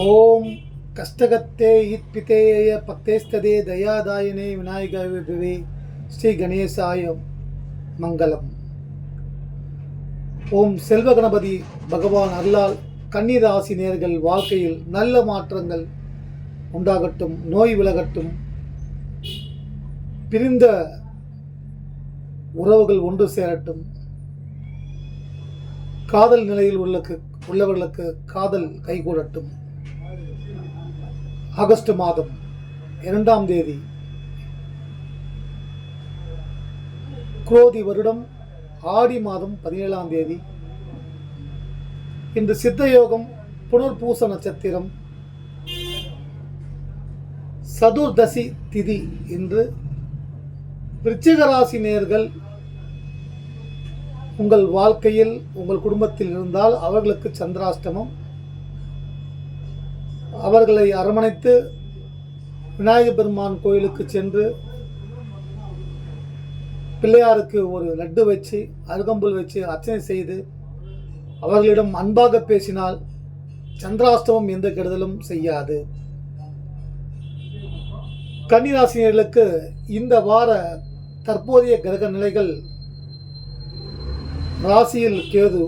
ஓம் கஷ்டகத்தே இத்பிதேய பக்தேஸ்ததே தயாதாயனே விநாயக விபவே ஸ்ரீ கணேசாய மங்களம். ஓம் செல்வ கணபதி பகவான் அருளால் கன்னிராசி நேர்கள் வாழ்க்கையில் நல்ல மாற்றங்கள் உண்டாகட்டும் நோய் விலகட்டும். பிரிந்த உறவுகள் ஒன்று சேரட்டும். காதல் நிலையில் உள்ளக்கு உள்ளவர்களுக்கு காதல் கைகூடட்டும். ஆகஸ்ட் மாதம் இரண்டாம் தேதி. குரோதி வருடம் ஆடி மாதம் பதினேழாம் தேதி. இன்று சித்த யோகம் புனர்பூச நட்சத்திரம். சதுர்தசி திதி என்று விருச்சிகராசி நேர்கள் உங்கள் வாழ்க்கையில் உங்கள் குடும்பத்தில் இருந்தால் அவர்களுக்கு சந்திராஷ்டமம். அவர்களை அரவணைத்து விநாயக பெருமான் கோயிலுக்கு சென்று பிள்ளையாருக்கு ஒரு லட்டு வச்சு அருகம்புல் வச்சு அர்ச்சனை செய்து அவர்களிடம் அன்பாக பேசினால் சந்திராஷ்டமம் எந்த கெடுதலும் செய்யாது. கன்னிராசினியர்களுக்கு இந்த வார தற்போதைய கிரக நிலைகள் ராசியில் கேது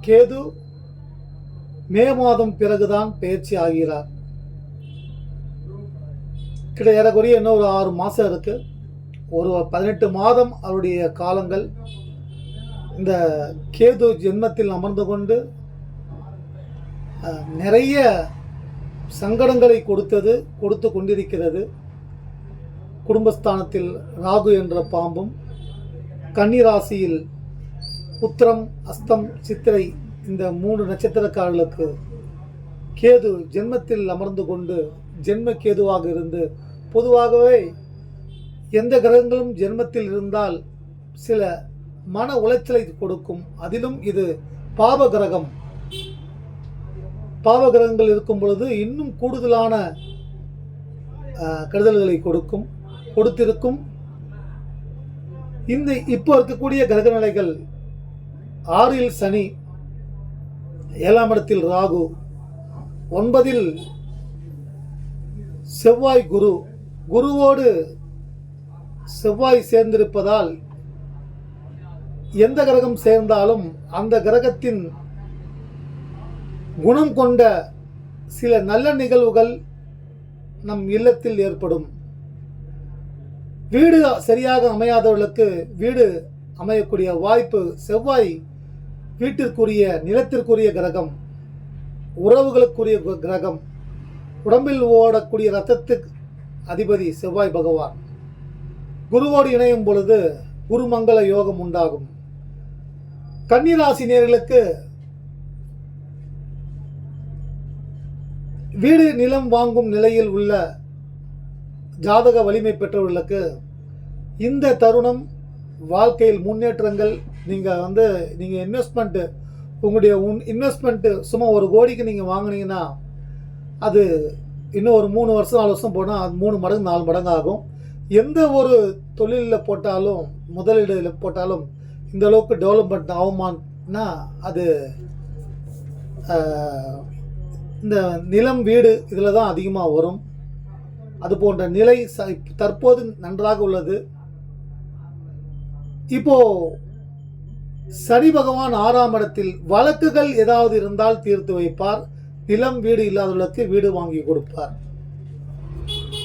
கேது மே மாதம் பிறகுதான் பயிற்சி ஆகிறார். கிட்ட ஏறக்குறைய இன்னும் ஒரு ஆறு மாதம் இருக்கு. ஒரு பதினெட்டு மாதம் அவருடைய காலங்கள். இந்த கேது ஜென்மத்தில் அமர்ந்து கொண்டு நிறைய சங்கடங்களை கொடுத்தது கொடுத்து கொண்டிருக்கிறது. குடும்பஸ்தானத்தில் ராகு என்ற பாம்பும் கன்னிராசியில் உத்திரம் அஸ்தம் சித்திரை இந்த மூன்று நட்சத்திரக்காரர்களுக்கு கேது ஜென்மத்தில் அமர்ந்து கொண்டு ஜென்ம கேதுவாக இருந்து பொதுவாகவே எந்த கிரகங்களும் ஜென்மத்தில் இருந்தால் சில மன உளைச்சலை கொடுக்கும். அதிலும் இது பாப கிரகம். பாவ கிரகங்கள் இருக்கும் பொழுது இன்னும் கூடுதலான கெடுதல்களை கொடுக்கும் கொடுத்திருக்கும். இந்த இப்போ இருக்கக்கூடிய கிரக நிலைகள் ஆறில் சனி ஏழாம் இடத்தில் ராகு ஒன்பதில் செவ்வாய் குரு. குருவோடு செவ்வாய் சேர்ந்திருப்பதால் எந்த கிரகம் சேர்ந்தாலும் அந்த கிரகத்தின் குணம் கொண்ட சில நல்ல நிகழ்வுகள் நம் இல்லத்தில் ஏற்படும். வீடு சரியாக அமையாதவர்களுக்கு வீடு அமையக்கூடிய வாய்ப்பு செவ்வாய் வீட்டிற்குரிய நிலத்திற்குரிய கிரகம் உறவுகளுக்குரிய கிரகம் உடம்பில் ஓடக்கூடிய ரத்தத்துக்கு அதிபதி செவ்வாய் பகவான். குருவோடு இணையும் பொழுது குருமங்கள யோகம் உண்டாகும். கன்னிராசி நேர்களுக்கு வீடு நிலம் வாங்கும் நிலையில் உள்ள ஜாதக வலிமை பெற்றவர்களுக்கு இந்த தருணம் வாழ்க்கையில் முன்னேற்றங்கள் நீங்கள் வந்து நீங்கள் இன்வெஸ்ட்மெண்ட்டு உங்களுடைய உன் இன்வெஸ்ட்மெண்ட்டு சும்மா ஒரு கோடிக்கு நீங்கள் வாங்குனீங்கன்னா அது இன்னும் ஒரு மூணு வருஷம் நாலு வருஷம் போனால் அது மூணு மடங்கு நாலு மடங்கு ஆகும் எந்த ஒரு தொழிலில் போட்டாலும் முதலீடுல போட்டாலும் இந்த அளவுக்கு டெவலப்மெண்ட் ஆகுமான்னா அது இந்த நிலம் வீடு இதில் தான் அதிகமாக வரும். அது போன்ற நிலை ச- தற்போது நன்றாக உள்ளது. இப்போது சனி பகவான் ஆறாம் இடத்தில் வழக்குகள் ஏதாவது இருந்தால் தீர்த்து வைப்பார். நிலம் வீடு இல்லாதவர்களுக்கு வீடு வாங்கி கொடுப்பார்.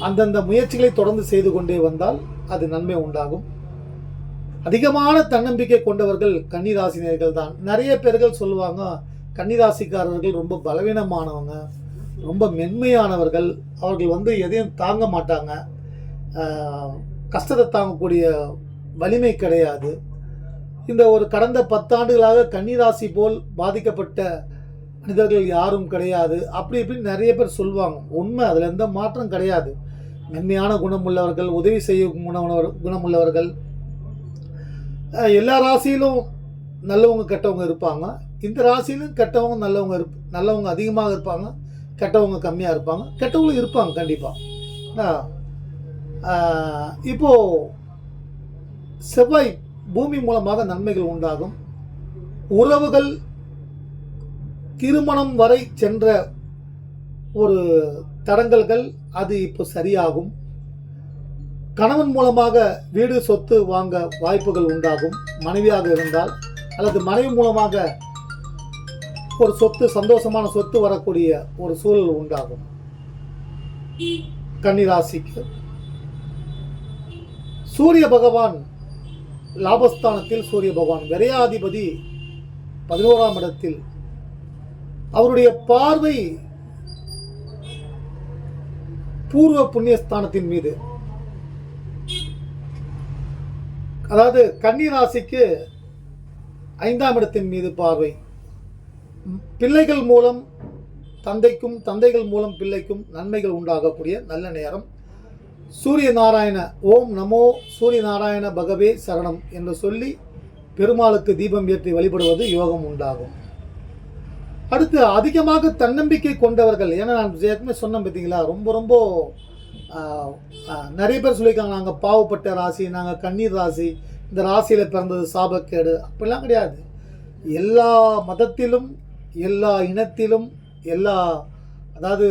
அந்தந்த முயற்சிகளை தொடர்ந்து செய்து கொண்டே வந்தால் அது நன்மை உண்டாகும். அதிகமான தன்னம்பிக்கை கொண்டவர்கள் கன்னிராசினியர்கள் தான். நிறைய பேர்கள் சொல்லுவாங்க கன்னிராசிக்காரர்கள் ரொம்ப பலவீனமானவங்க ரொம்ப மென்மையானவர்கள். அவர்கள் வந்து எதையும் தாங்க மாட்டாங்க. கஷ்டத்தை தாங்கக்கூடிய வலிமை கிடையாது. இந்த ஒரு கடந்த பத்தாண்டுகளாக கன்னிராசி போல் பாதிக்கப்பட்ட மனிதர்கள் யாரும் கிடையாது. அப்படி இப்படின்னு நிறைய பேர் சொல்லுவாங்க உண்மை அதில் எந்த மாற்றம் கிடையாது. மென்மையான குணமுள்ளவர்கள் உதவி செய்யும் குணமுள்ளவர் குணமுள்ளவர்கள் எல்லா ராசியிலும் நல்லவங்க கெட்டவங்க இருப்பாங்க. இந்த ராசியிலும் கெட்டவங்க நல்லவங்க இருப் நல்லவங்க அதிகமாக இருப்பாங்க. கெட்டவங்க கம்மியாக இருப்பாங்க. கெட்டவங்களும் இருப்பாங்க கண்டிப்பாக இப்போது செவ்வாய் பூமி மூலமாக நன்மைகள் உண்டாகும். உறவுகள் திருமணம் வரை சென்ற ஒரு தடங்கல்கள் அது இப்போ சரியாகும். கணவன் மூலமாக வீடு சொத்து வாங்க வாய்ப்புகள் உண்டாகும். மனைவியாக இருந்தால் அல்லது மனைவி மூலமாக ஒரு சொத்து சந்தோஷமான சொத்து வரக்கூடிய ஒரு சூழல் உண்டாகும். கன்னிராசிக்கு. சூரிய பகவான் லாபஸ்தானத்தில் சூரிய பகவான் விரையாதிபதி பதினோராம் இடத்தில். அவருடைய பார்வை பூர்வ புண்ணியஸ்தானத்தின் மீது. அதாவது கன்னி ராசிக்கு ஐந்தாம் இடத்தின் மீது பார்வை. பிள்ளைகள் மூலம் தந்தைக்கும் தந்தைகள் மூலம் பிள்ளைக்கும் நன்மைகள் உண்டாகக்கூடிய நல்ல நேரம். சூரிய நாராயண ஓம் நமோ சூரிய நாராயண பகவே சரணம் என்று சொல்லி பெருமாளுக்கு தீபம் ஏற்றி வழிபடுவது யோகம் உண்டாகும். அடுத்து அதிகமாக தன்னம்பிக்கை கொண்டவர்கள் ஏன்னா நான் ஏற்கனவே சொன்னேன் பார்த்தீங்களா ரொம்ப ரொம்ப நிறைய பேர் சொல்லியிருக்காங்க நாங்கள் பாவப்பட்ட ராசி நாங்கள் கண்ணீர் ராசி இந்த ராசியில் பிறந்தது சாபக்கேடு அப்படிலாம் கிடையாது. எல்லா மதத்திலும் எல்லா இனத்திலும் எல்லா அதாவது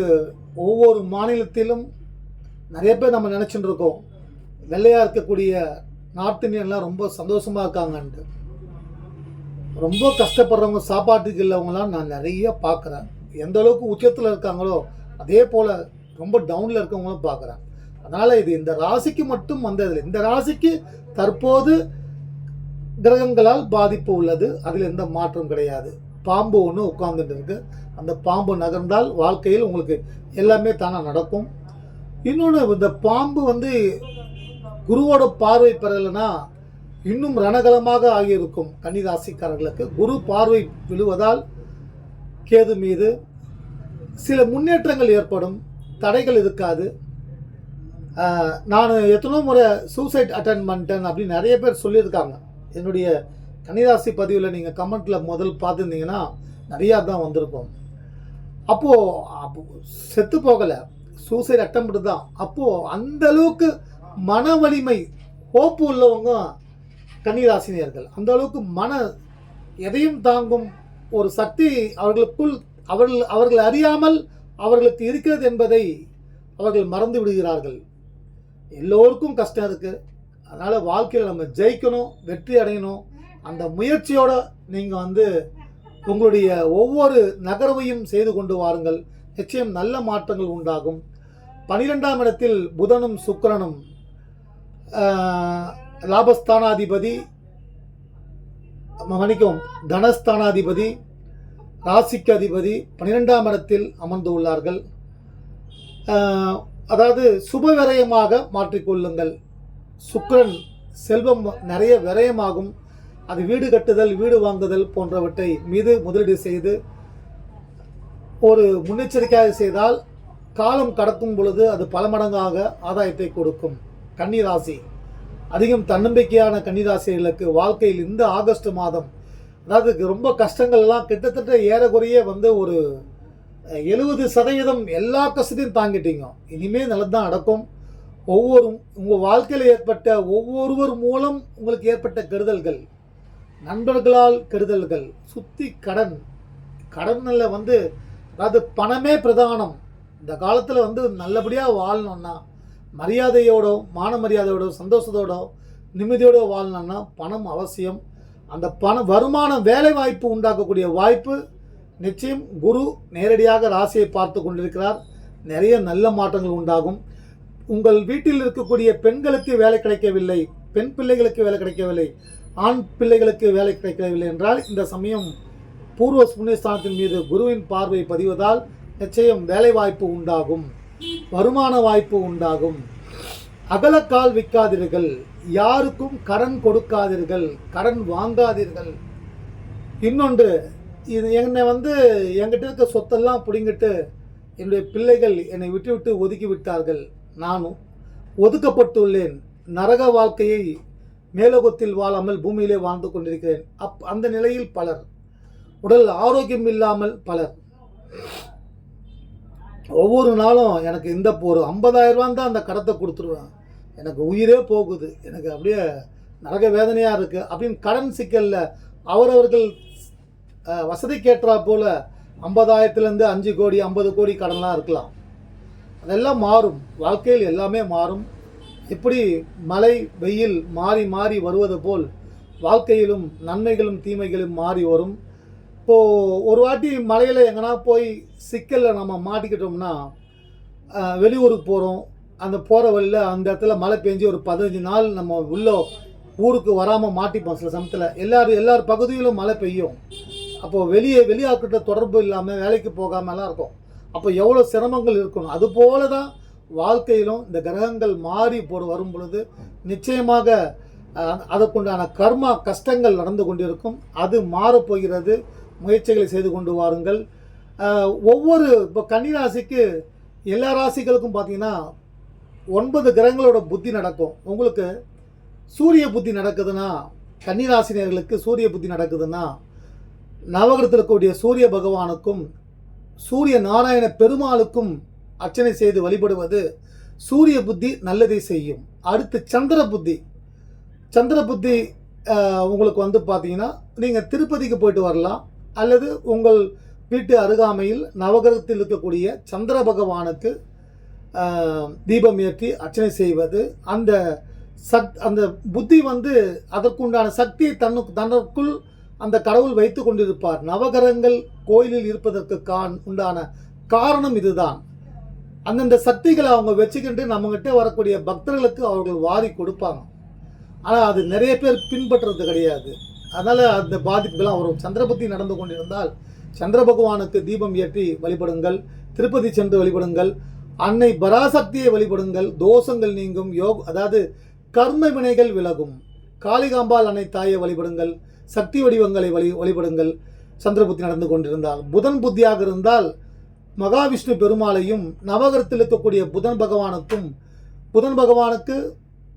ஒவ்வொரு மாநிலத்திலும் நிறைய பேர் நம்ம நினச்சிட்டு இருக்கோம் வெள்ளையாக இருக்கக்கூடிய நார்த் இந்தியன்லாம் ரொம்ப சந்தோஷமாக இருக்காங்கன்ட்டு. ரொம்ப கஷ்டப்படுறவங்க சாப்பாட்டுக்கு இல்லவங்களாம் நான் நிறைய பார்க்குறேன். எந்த அளவுக்கு உச்சத்தில் இருக்காங்களோ அதே போல் ரொம்ப டவுனில் இருக்கவங்களும் பார்க்குறேன். அதனால் இது இந்த ராசிக்கு மட்டும் வந்ததில்லை. இந்த ராசிக்கு தற்போது கிரகங்களால் பாதிப்பு உள்ளது. அதில் எந்த மாற்றம் கிடையாது. பாம்பு ஒன்று உட்கார்ந்துட்டு இருக்கு. அந்த பாம்பு நகர்ந்தால் வாழ்க்கையில் உங்களுக்கு எல்லாமே தானாக நடக்கும். இன்னொன்று இந்த பாம்பு வந்து குருவோட பார்வை பெறலைன்னா இன்னும் ரணகலமாக ஆகியிருக்கும் கன்னிராசிக்காரர்களுக்கு. குரு பார்வை விழுவதால் கேது மீது சில முன்னேற்றங்கள் ஏற்படும் தடைகள் இருக்காது. நான் எத்தனோ முறை சூசைட் அட்டன் பண்ணிட்டேன் அப்படின்னு நிறைய பேர் சொல்லியிருக்காங்க. என்னுடைய கன்னிராசி பதிவில் நீங்கள் கமெண்ட்டில் முதல் பார்த்துருந்தீங்கன்னா நிறையா தான் வந்திருக்கும். அப்போது அப்போ செத்து போகலை. சூசைட் அட்டம் தான். அப்போது அந்த அளவுக்கு மன வலிமை ஹோப்பு உள்ளவங்க கன்னிராசினியர்கள். அந்த அளவுக்கு மன எதையும் தாங்கும் ஒரு சக்தி அவர்களுக்குள் அவர்கள் அவர்கள் அறியாமல் அவர்களுக்கு இருக்கிறது என்பதை அவர்கள் மறந்து விடுகிறார்கள். எல்லோருக்கும் கஷ்டம் இருக்குது அதனால் வாழ்க்கையில் நம்ம ஜெயிக்கணும் வெற்றி அடையணும். அந்த முயற்சியோடு நீங்கள் வந்து உங்களுடைய ஒவ்வொரு நகர்வையும் செய்து கொண்டு வாருங்கள். நிச்சயம் நல்ல மாற்றங்கள் உண்டாகும். பனிரெண்டாம் இடத்தில் புதனும் சுக்கரனும் லாபஸ்தானாதிபதி மன்னிக்கவும் தனஸ்தானாதிபதி ராசிக்கு அதிபதி பன்னிரெண்டாம் இடத்தில் அமர்ந்து உள்ளார்கள். அதாவது சுப விரயமாக மாற்றிக்கொள்ளுங்கள் சுக்கரன் செல்வம் நிறைய விரயமாகும். அது வீடு கட்டுதல் வீடு வாங்குதல் போன்றவற்றை மீது முதலீடு செய்து ஒரு முன்னெச்சரிக்கையாக செய்தால் காலம் கடக்கும் பொழுது அது பல மடங்காக ஆதாயத்தை கொடுக்கும். கன்னிராசி. அதிகம் தன்னம்பிக்கையான கன்னிராசிகளுக்கு வாழ்க்கையில் இந்த ஆகஸ்ட் மாதம் அதாவது ரொம்ப கஷ்டங்கள்லாம் கிட்டத்தட்ட ஏறக்குறைய வந்து ஒரு எழுபது சதவீதம் எல்லா கஷ்டத்தையும் தாங்கிட்டீங்க. இனிமேல் நல்லதான் நடக்கும். ஒவ்வொரு உங்கள் வாழ்க்கையில் ஏற்பட்ட ஒவ்வொருவர் மூலம் உங்களுக்கு ஏற்பட்ட கெடுதல்கள் நண்பர்களால் கெடுதல்கள் சுத்தி கடன் கடனில் வந்து அதாவது பணமே பிரதானம். இந்த காலத்தில் வந்து நல்லபடியாக வாழணும்னா மரியாதையோட மான மரியாதையோட சந்தோஷத்தோட நிம்மதியோட வாழணும்னா பணம் அவசியம். அந்த பண வருமானம் வேலை வாய்ப்பு உண்டாக்கக்கூடிய வாய்ப்பு நிச்சயம் குரு நேரடியாக ராசியை பார்த்து கொண்டிருக்கிறார். நிறைய நல்ல மாற்றங்கள் உண்டாகும். உங்கள் வீட்டில் இருக்கக்கூடிய பெண்களுக்கு வேலை கிடைக்கவில்லை பெண் பிள்ளைகளுக்கு வேலை கிடைக்கவில்லை ஆண் பிள்ளைகளுக்கு வேலை கிடைக்கவில்லை என்றால் இந்த சமயம் பூர்வ புண்ணியஸ்தானத்தின் மீது குருவின் பார்வை பதிவதால் நிச்சயம் வேலை வாய்ப்பு உண்டாகும். வருமான வாய்ப்பு உண்டாகும். அகலக்கால் விற்காதீர்கள். யாருக்கும் கடன் கொடுக்காதீர்கள். கடன் வாங்காதீர்கள். இன்னொன்று இது என்னை வந்து என்கிட்ட இருக்க சொத்தெல்லாம் பிடிங்கிட்டு என்னுடைய பிள்ளைகள் என்னை விட்டு விட்டு ஒதுக்கி விட்டார்கள். நானும் ஒதுக்கப்பட்டுள்ளேன். நரக வாழ்க்கையை மேலோகத்தில் வாழாமல் பூமியிலே வாழ்ந்து கொண்டிருக்கிறேன். அப் அந்த நிலையில் பலர். உடல் ஆரோக்கியம் இல்லாமல் பலர். ஒவ்வொரு நாளும் எனக்கு இந்த ஒரு ஐம்பதாயிரம் தான் அந்த கடத்தை கொடுத்துருவேன். எனக்கு உயிரே போகுது. எனக்கு அப்படியே நரக வேதனையாக இருக்குது அப்படின்னு கடன் சிக்கலில் அவரவர்கள் வசதி வசதிக்கேற்றா போல் ஐம்பதாயிரத்துலேருந்து அஞ்சு கோடி ஐம்பது கோடி கடன்லாம் இருக்கலாம். அதெல்லாம் மாறும். வாழ்க்கையில் எல்லாமே மாறும். இப்படி மழை வெயில் மாறி மாறி வருவது போல் வாழ்க்கையிலும் நன்மைகளும் தீமைகளும் மாறி வரும். இப்போது ஒரு வாட்டி மலையில் எங்கன்னா போய் சிக்கலில் நம்ம மாட்டிக்கிட்டோம்னா வெளியூருக்கு போகிறோம் அந்த போகிற வழியில் அந்த இடத்துல மழை பெஞ்சு ஒரு பதினஞ்சு நாள் நம்ம உள்ள ஊருக்கு வராமல் மாட்டிப்போம் சில சமயத்தில். எல்லாரும் எல்லார் பகுதியிலும் மழை பெய்யும். அப்போது வெளியே வெளியாக்கிட்ட தொடர்பு இல்லாமல் வேலைக்கு போகாமலாம் இருக்கும். அப்போ எவ்வளோ சிரமங்கள் இருக்கணும். அது போல தான் வாழ்க்கையிலும் இந்த கிரகங்கள் மாறி போடு வரும் பொழுது நிச்சயமாக அதற்குண்டான கர்மா கஷ்டங்கள் நடந்து கொண்டிருக்கும். அது மாறப்போகிறது. முயற்சிகளை செய்து கொண்டு வாருங்கள். ஒவ்வொரு இப்போ கன்னிராசிக்கு எல்லா ராசிகளுக்கும் பார்த்தீங்கன்னா ஒன்பது கிரகங்களோட புத்தி நடக்கும். உங்களுக்கு சூரிய புத்தி நடக்குதுன்னா கன்னிராசினியர்களுக்கு சூரிய புத்தி நடக்குதுன்னா நவகிரகத்தில் இருக்கக்கூடிய சூரிய பகவானுக்கும் சூரிய நாராயண பெருமாளுக்கும் அர்ச்சனை செய்து வழிபடுவது சூரிய புத்தி நல்லதை செய்யும். அடுத்து சந்திர புத்தி. சந்திர புத்தி உங்களுக்கு வந்து பார்த்தீங்கன்னா நீங்கள் திருப்பதிக்கு போயிட்டு வரலாம். அல்லது உங்கள் வீட்டு அருகாமையில் நவகிரகத்தில் இருக்கக்கூடிய சந்திர பகவானுக்கு தீபம் ஏற்றி அர்ச்சனை செய்வது அந்த சக் அந்த புத்தி வந்து அதற்குண்டான சக்தியை தன்னு தனக்குள் அந்த கடவுள் வைத்து கொண்டிருப்பார். நவகிரகங்கள் கோயிலில் இருப்பதற்கு கான் உண்டான காரணம் இதுதான். அந்தந்த சக்திகளை அவங்க வச்சுக்கிட்டு நம்மகிட்ட வரக்கூடிய பக்தர்களுக்கு அவர்கள் வாரி கொடுப்பாங்க. ஆனால் அது நிறைய பேர் பின்பற்றுறது கிடையாது. அதனால் அந்த பாதிப்புகள்லாம் வரும். சந்திரபுத்தி நடந்து கொண்டிருந்தால் சந்திர பகவானுக்கு தீபம் ஏற்றி வழிபடுங்கள் திருப்பதி சென்று வழிபடுங்கள் அன்னை பராசக்தியை வழிபடுங்கள் தோஷங்கள் நீங்கும் யோக் அதாவது கர்ம வினைகள் விலகும். காளிகாம்பாள் அன்னை தாயை வழிபடுங்கள் சக்தி வடிவங்களை வழி வழிபடுங்கள் சந்திரபுத்தி நடந்து கொண்டிருந்தால். புதன் புத்தியாக இருந்தால் மகாவிஷ்ணு பெருமாளையும் நவகரத்தில் இருக்கக்கூடிய புதன் பகவானுக்கும் புதன் பகவானுக்கு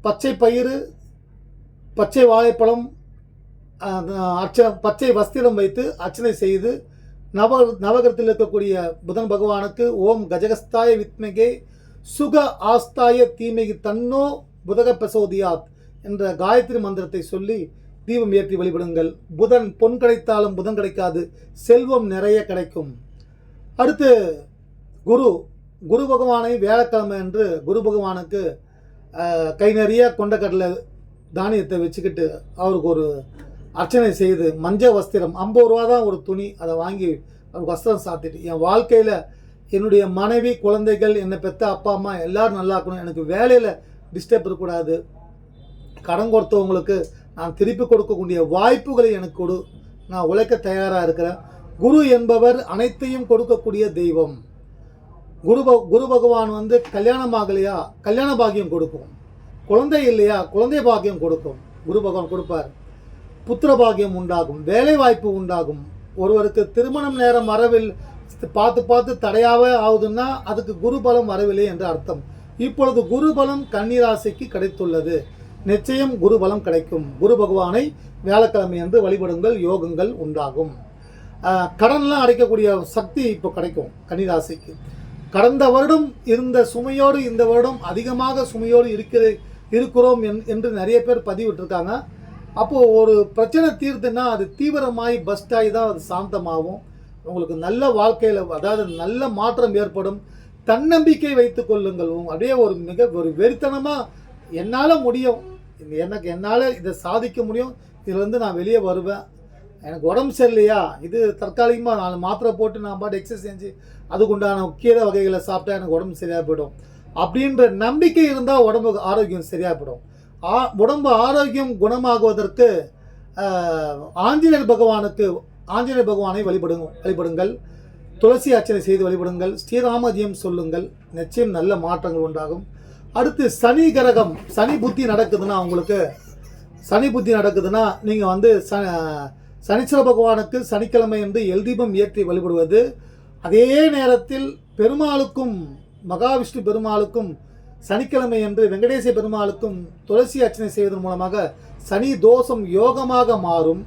பச்சை பயிறு பச்சை வாழைப்பழம் அஹ், பச்சை வஸ்திரம் வைத்து அர்ச்சனை செய்து நவ நவகரத்தில் இருக்கக்கூடிய புதன் பகவானுக்கு ஓம் கஜகஸ்தாய வித்மகே சுக ஆஸ்தாய தீமைக்கு தன்னோ புதக பிரசோதியாத் என்ற காயத்ரி மந்திரத்தை சொல்லி தீபம் ஏற்றி வழிபடுங்கள். புதன் பொன் கிடைத்தாலும் புதன் கிடைக்காது செல்வம் நிறைய கிடைக்கும். அடுத்து குரு குரு பகவானை வியாழக்கிழமை என்று குரு பகவானுக்கு கை நிறைய கொண்டக்கடலை தானியத்தை வச்சுக்கிட்டு அவருக்கு ஒரு அர்ச்சனை செய்து மஞ்சள் வஸ்திரம் ஐம்பது ரூபா தான் ஒரு துணி அதை வாங்கி வஸ்திரம் சாத்திட்டு. என் வாழ்க்கையில் என்னுடைய மனைவி குழந்தைகள் என்னை பெற்ற அப்பா அம்மா எல்லோரும் நல்லா இருக்கணும். எனக்கு வேலையில் டிஸ்டர்ப் இருக்கக்கூடாது. கடன் கொடுத்தவங்களுக்கு நான் திருப்பி கொடுக்கக்கூடிய வாய்ப்புகளை எனக்கு கொடு. நான் உழைக்க தயாராக இருக்கிறேன். குரு என்பவர் அனைத்தையும் கொடுக்கக்கூடிய தெய்வம். குரு ப- குரு பகவான் வந்து கல்யாணம் ஆகலையா? கல்யாண பாக்கியம் கொடுக்கும். குழந்தை இல்லையா? குழந்தை பாக்கியம் கொடுக்கும். குரு பகவான் கொடுப்பார். புத்திரபாகியம் உண்டாகும் வேலை வாய்ப்பு உண்டாகும். ஒருவருக்கு திருமணம் நேரம் வரவில் பார்த்து பார்த்து தடையாகவே ஆகுதுன்னா அதுக்கு குரு பலம் வரவில்லை என்று அர்த்தம். இப்பொழுது குரு பலம் கன்னிராசிக்கு கிடைத்துள்ளது. நிச்சயம் குரு பலம் கிடைக்கும். குரு பகவானை வியாழக்கிழமை என்று வழிபடுங்கள் யோகங்கள் உண்டாகும். கடன்லாம் அடைக்கக்கூடிய சக்தி இப்போ கிடைக்கும் கன்னிராசிக்கு. கடந்த வருடம் இருந்த சுமையோடு இந்த வருடம் அதிகமாக சுமையோடு இருக்கிற இருக்கிறோம் என்- என்று நிறைய பேர் பதிவிட்டிருக்காங்க. அப்போது ஒரு பிரச்சனை தீர்த்துன்னா அது தீவிரமாகி பஸ்டாகி தான் அது சாந்தமாகும். உங்களுக்கு நல்ல வாழ்க்கையில் அதாவது நல்ல மாற்றம் ஏற்படும். தன்னம்பிக்கை வைத்து கொள்ளுங்கள். அப்படியே ஒரு மிக ஒரு வெறித்தனமாக என்னால் முடியும். எனக்கு என்னால் இதை சாதிக்க முடியும். இதுலேருந்து நான் வெளியே வருவேன். எனக்கு உடம்பு சரியில்லையா? இது தற்காலிகமாக நாலு மாத்திரை போட்டு நான் பாட்டு எக்ஸசைஸ் செஞ்சு அதுக்குண்டான கீரை வகைகளை சாப்பிட்டா எனக்கு உடம்பு சரியாக போயிடும். அப்படின்ற நம்பிக்கை இருந்தால் உடம்புக்கு ஆரோக்கியம் சரியாக போயிடும். உடம்பு ஆரோக்கியம் குணமாகுவதற்கு ஆஞ்சநேயர் பகவானுக்கு ஆஞ்சநேயர் பகவானை வழிபடுங்க வழிபடுங்கள். துளசி அர்ச்சனை செய்து வழிபடுங்கள். ஸ்ரீராமதியம் சொல்லுங்கள். நிச்சயம் நல்ல மாற்றங்கள் உண்டாகும். அடுத்து சனி கிரகம் சனி புத்தி நடக்குதுன்னா உங்களுக்கு சனி புத்தி நடக்குதுன்னா நீங்கள் வந்து ச சனிச்சர பகவானுக்கு சனிக்கிழமை என்று எல்தீபம் ஏற்றி வழிபடுவது. அதே நேரத்தில் பெருமாளுக்கும் மகாவிஷ்ணு பெருமாளுக்கும் சனிக்கிழமை அன்று வெங்கடேச பெருமாளுக்கும் துளசி அர்ச்சனை செய்வதன் மூலமாக சனி தோஷம் யோகமாக மாறும்.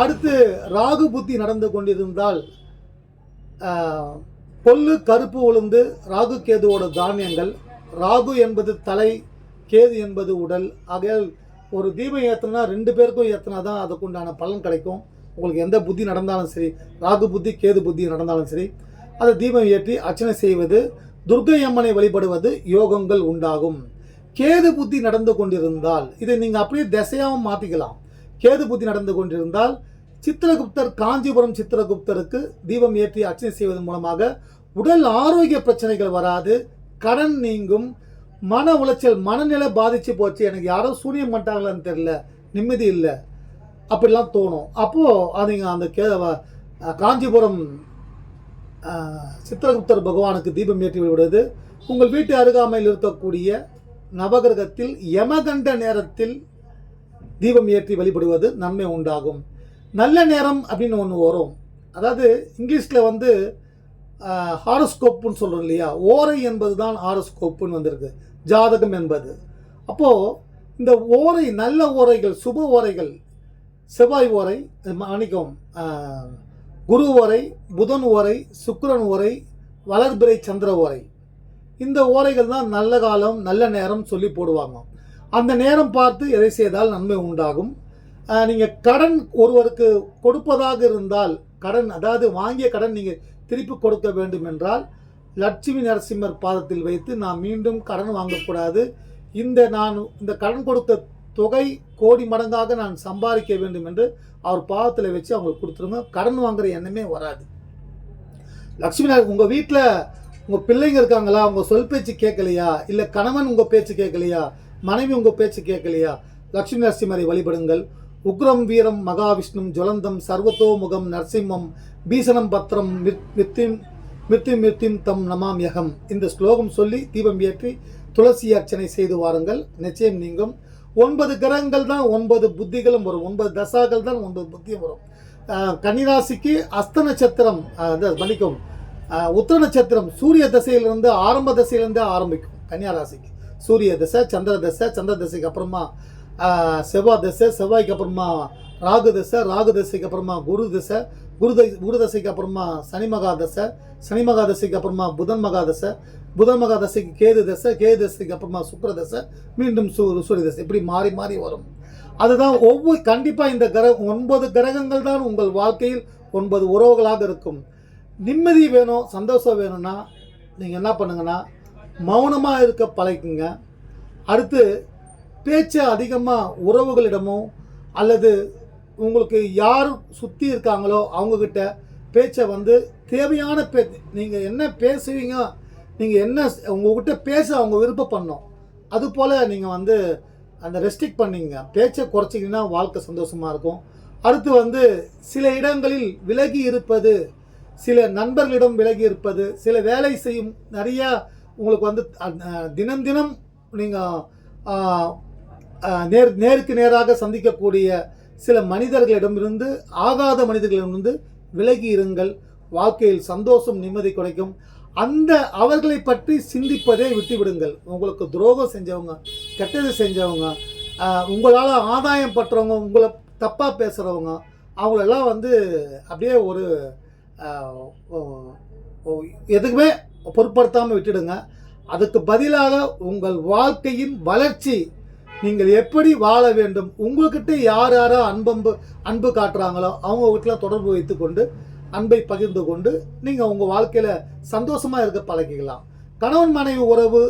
அடுத்து ராகு புத்தி நடந்து கொண்டிருந்தால் பொல்லு கொள்ளு கருப்பு உளுந்து ராகு கேதுவோட தானியங்கள் ராகு என்பது தலை கேது என்பது உடல். ஆகையால் ஒரு தீபம் ஏற்றினா ரெண்டு பேருக்கும் ஏற்றினா தான் அதுக்குண்டான பலன் கிடைக்கும். உங்களுக்கு எந்த புத்தி நடந்தாலும் சரி ராகு புத்தி கேது புத்தி நடந்தாலும் சரி அதை தீபம் ஏற்றி அர்ச்சனை செய்வது துர்க்கை அம்மனை வழிபடுவது யோகங்கள் உண்டாகும். கேது புத்தி நடந்து கொண்டிருந்தால் இதை நீங்கள் அப்படியே திசையாகவும் மாற்றிக்கலாம் கேது புத்தி நடந்து கொண்டிருந்தால் சித்திரகுப்தர் காஞ்சிபுரம் சித்திரகுப்தருக்கு தீபம் ஏற்றி அர்ச்சனை செய்வதன் மூலமாக உடல் ஆரோக்கிய பிரச்சனைகள் வராது கடன் நீங்கும் மன உளைச்சல் மனநிலை பாதிச்சு போச்சு எனக்கு யாரோ சூனியம் பண்ணிட்டாங்களான்னு தெரியல நிம்மதி இல்லை அப்படிலாம் தோணும். அப்போது அதுங்க அந்த கே காஞ்சிபுரம் சித்திரகுப்தர் பகவானுக்கு தீபம் ஏற்றி விடுவது உங்கள் வீட்டு அருகாமையில் இருக்கக்கூடிய நவகிரகத்தில் யமகண்ட நேரத்தில் தீபம் ஏற்றி வழிபடுவது நன்மை உண்டாகும். நல்ல நேரம் அப்படின்னு ஒன்று வரும். அதாவது இங்கிலீஷில் வந்து ஹாரோஸ்கோப்புன்னு சொல்கிறோம் இல்லையா? ஓரை என்பது தான் ஹாரோஸ்கோப்புன்னு வந்திருக்கு. ஜாதகம் என்பது. அப்போது இந்த ஓரை நல்ல ஓரைகள் சுப ஓரைகள் செவ்வாய் ஓரை மன்னிக்கும் குரு ஓரை புதன் ஓரை சுக்கிரன் ஓரை வளர்பிறை சந்திர ஓரை. இந்த ஓரைகள் தான் நல்ல காலம் நல்ல நேரம் சொல்லி போடுவாங்க. அந்த நேரம் பார்த்து எதை செய்தால் நன்மை உண்டாகும். நீங்கள் கடன் ஒருவருக்கு கொடுப்பதாக இருந்தால் கடன் அதாவது வாங்கிய கடன் நீங்கள் திருப்பி கொடுக்க வேண்டும் என்றால் லட்சுமி நரசிம்மர் பாதத்தில் வைத்து நான் மீண்டும் கடன் வாங்கக்கூடாது. இந்த நான் இந்த கடன் கொடுத்த தொகை கோடி மடங்காக நான் சம்பாதிக்க வேண்டும் என்று அவர் பாவத்தில் வச்சு அவங்களுக்கு கொடுத்துருங்க. கடன் வாங்குற எண்ணமே வராது. லக்ஷ்மி நாயக் உங்கள் வீட்டில் உங்கள் பிள்ளைங்க இருக்காங்களா? உங்கள் சொல் பேச்சு கேட்கலையா? இல்லை கணவன் உங்கள் பேச்சு கேட்கலையா? மனைவி உங்கள் பேச்சு கேட்கலையா? லக்ஷ்மி நரசிம்மரை வழிபடுங்கள். உக்ரம் வீரம் மகாவிஷ்ணும் ஜுவலந்தம் சர்வத்தோமுகம் நரசிம்மம் பீசனம் பத்திரம் மித் மித்திம் மிருத்யும் மிருத்யும் தம் நமாம் யகம். இந்த ஸ்லோகம் சொல்லி தீபம் ஏற்றி துளசி அர்ச்சனை செய்து வாருங்கள். நிச்சயம் நீங்கும். ஒன்பது கிரகங்கள் தான் ஒன்பது புத்திகளும் வரும். ஒன்பது தசாக்கள் தான் ஒன்பது புத்தியும் வரும். கன்னிராசிக்கு அஸ்த நட்சத்திரம் இது மன்னிக்கும் உத்திர நட்சத்திரம் சூரிய தசையிலிருந்து ஆரம்ப தசையிலிருந்தே ஆரம்பிக்கும் கன்னியா ராசிக்கு சூரிய தசை சந்திர தசை சந்திர தசைக்கு அப்புறமா செவ்வாய் தசை செவ்வாய்க்கு அப்புறமா ராகு தசை ராகு தசைக்கு அப்புறமா குரு தசை குரு குரு தசைக்கு அப்புறமா சனி மகா தசை சனி மகா தசைக்கு அப்புறமா புதன் மகா தசை புதமக தசைக்கு கேது தசை கேது தசைக்கு அப்புறமா சுக்கர தசை மீண்டும் சூ சூரிய தசை இப்படி மாறி மாறி வரும். அதுதான் ஒவ்வொரு கண்டிப்பாக இந்த கிர ஒன்பது கிரகங்கள் தான் உங்கள் வாழ்க்கையில் ஒன்பது உறவுகளாக இருக்கும். நிம்மதி வேணும் சந்தோஷம் வேணும்னா நீங்கள் என்ன பண்ணுங்கன்னா மௌனமாக இருக்க பழகுங்க. அடுத்து பேச்சை அதிகமாக உறவுகளிடமோ அல்லது உங்களுக்கு யார் சுற்றி இருக்காங்களோ அவங்கக்கிட்ட பேச்சை வந்து தேவையான பே நீங்கள் என்ன பேசுவீங்க நீங்கள் என்ன உங்ககிட்ட பேச அவங்க விருப்பம் பண்ணோம். அதுபோல் நீங்கள் வந்து அந்த ரெஸ்ட்ரிக்ட் பண்ணீங்க. பேச்சை குறைச்சிங்கன்னா வாழ்க்கை சந்தோஷமாக இருக்கும். அடுத்து வந்து சில இடங்களில் விலகி இருப்பது சில நண்பர்களிடம் விலகி இருப்பது சில வேலை செய்யும் நிறையா உங்களுக்கு வந்து தினம் தினம் நீங்கள் நேர் நேருக்கு நேராக சந்திக்கக்கூடிய சில மனிதர்களிடமிருந்து ஆகாத மனிதர்களிடமிருந்து விலகி இருங்கள். வாழ்க்கையில் சந்தோஷம் நிம்மதி கிடைக்கும். அந்த அவர்களை பற்றி சிந்திப்பதை விட்டுவிடுங்கள். உங்களுக்கு துரோகம் செஞ்சவங்க கெட்டது செஞ்சவங்க உங்களால் ஆதாயம் பற்றவங்க உங்களை தப்பாக பேசுகிறவங்க அவங்களெல்லாம் வந்து அப்படியே ஒரு எதுக்குமே பொருட்படுத்தாமல் விட்டுடுங்க. அதுக்கு பதிலாக உங்கள் வாழ்க்கையின் வளர்ச்சி நீங்கள் எப்படி வாழ வேண்டும் உங்கள்கிட்ட யார் யாரோ அன்பம்பு அன்பு காட்டுறாங்களோ அவங்க வீட்டில் தொடர்பு வைத்துக்கொண்டு அன்பை பகிர்ந்து கொண்டு நீங்கள் உங்கள் வாழ்க்கையில் சந்தோஷமாக இருக்க பழகிக்கலாம். கணவன் மனைவி உறவு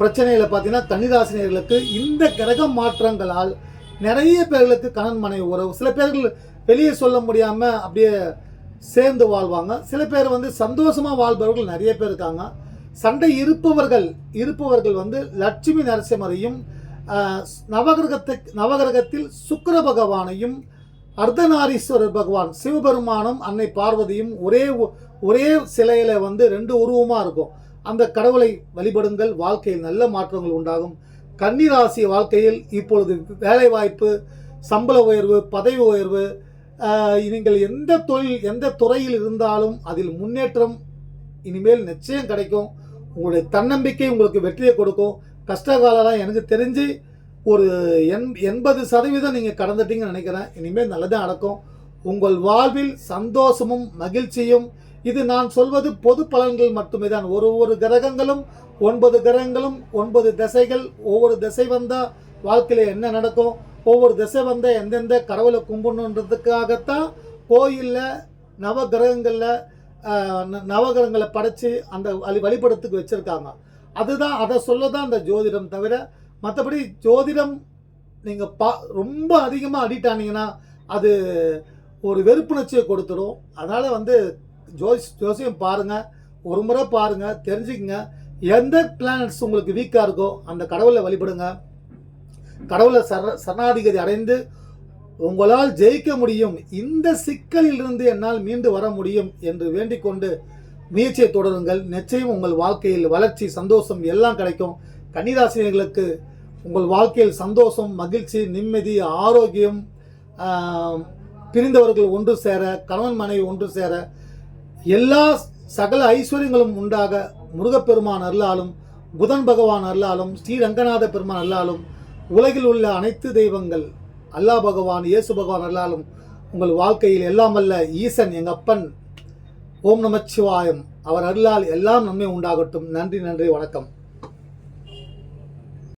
பிரச்சனையில் பார்த்தீங்கன்னா தன்னிராசினியர்களுக்கு இந்த கிரக மாற்றங்களால் நிறைய பேர்களுக்கு கணவன் மனைவி உறவு. சில பேர்கள் வெளியே சொல்ல முடியாமல் அப்படியே சேர்ந்து வாழ்வாங்க. சில பேர் வந்து சந்தோஷமாக வாழ்பவர்கள் நிறைய பேர் இருக்காங்க. சண்டை இருப்பவர்கள் இருப்பவர்கள் வந்து லட்சுமி நரசிம்மரையும் நவகிரகத்தை நவகிரகத்தில் சுக்கர பகவானையும் அர்த்தநாரீஸ்வரர் பகவான் சிவபெருமானும் அன்னை பார்வதியும் ஒரே ஒ- ஒரே சிலையில் வந்து ரெண்டு உருவமாக இருக்கும். அந்த கடவுளை வழிபடுங்கள் வாழ்க்கையில் நல்ல மாற்றங்கள் உண்டாகும். கன்னிராசி வாழ்க்கையில் இப்பொழுது வேலைவாய்ப்பு சம்பள உயர்வு பதவி உயர்வு நீங்கள் எந்த தொழில் எந்த துறையில் இருந்தாலும் அதில் முன்னேற்றம் இனிமேல் நிச்சயம் கிடைக்கும். உங்களுடைய தன்னம்பிக்கை உங்களுக்கு வெற்றியை கொடுக்கும். கஷ்டகாலம்லாம் எனக்கு தெரிஞ்சு ஒரு எண் எண்பது சதவீதம் நீங்கள் கடந்துட்டீங்கன்னு நினைக்கிறேன். இனிமேல் நல்லதாக நடக்கும். உங்கள் வாழ்வில் சந்தோஷமும் மகிழ்ச்சியும் இது நான் சொல்வது பொது பலன்கள் மட்டுமே தான் ஒரு ஒரு கிரகங்களும் ஒன்பது கிரகங்களும் ஒன்பது திசைகள் ஒவ்வொரு திசை வந்தால் வாழ்க்கையில் என்ன நடக்கும்? ஒவ்வொரு திசை வந்த எந்தெந்த கடவுளை கும்பிடணுன்றதுக்காகத்தான் கோயிலில் நவ கிரகங்களில் நவகிரகங்களை படைச்சி அந்த வழி வழிபடத்துக்கு வச்சுருக்காங்க. அதுதான் அதை சொல்ல தான் அந்த ஜோதிடம் தவிர மற்றபடி ஜோதிடம் நீங்கள் பா ரொம்ப அதிகமாக அடிக்ட் ஆனீங்கன்னா அது ஒரு வெறுப்புணர்ச்சியை கொடுத்துடும். அதனால் வந்து ஜோஸ் ஜோசியம் பாருங்கள் ஒரு முறை பாருங்கள் தெரிஞ்சுக்கங்க. எந்த பிளானட்ஸ் உங்களுக்கு வீக்காக இருக்கோ அந்த கடவுளை வழிபடுங்க. கடவுளை சர சரணாதிகதி அடைந்து உங்களால் ஜெயிக்க முடியும். இந்த சிக்கலிலிருந்து என்னால் மீண்டு வர முடியும் என்று வேண்டிக் கொண்டு முயற்சியை தொடருங்கள். நிச்சயம் உங்கள் வாழ்க்கையில் வளர்ச்சி சந்தோஷம் எல்லாம் கிடைக்கும். கன்னிராசினியர்களுக்கு உங்கள் வாழ்க்கையில் சந்தோஷம் மகிழ்ச்சி நிம்மதி ஆரோக்கியம் பிரிந்தவர்கள் ஒன்று சேர கணவன் மனைவி ஒன்று சேர எல்லா சகல ஐஸ்வர்யங்களும் உண்டாக முருகப்பெருமான் அருளாலும் புதன் பகவான் அருளாலும் ஸ்ரீரங்கநாத பெருமான் அருளாலும் உலகில் உள்ள அனைத்து தெய்வங்கள் அல்லா பகவான் இயேசு பகவான் அருளாலும் உங்கள் வாழ்க்கையில் எல்லாம் அல்ல ஈசன் எங்கள் அப்பன் ஓம் நமச்சிவாயம். அவர் அருளால் எல்லாம் நன்மை உண்டாகட்டும். நன்றி நன்றி வணக்கம்.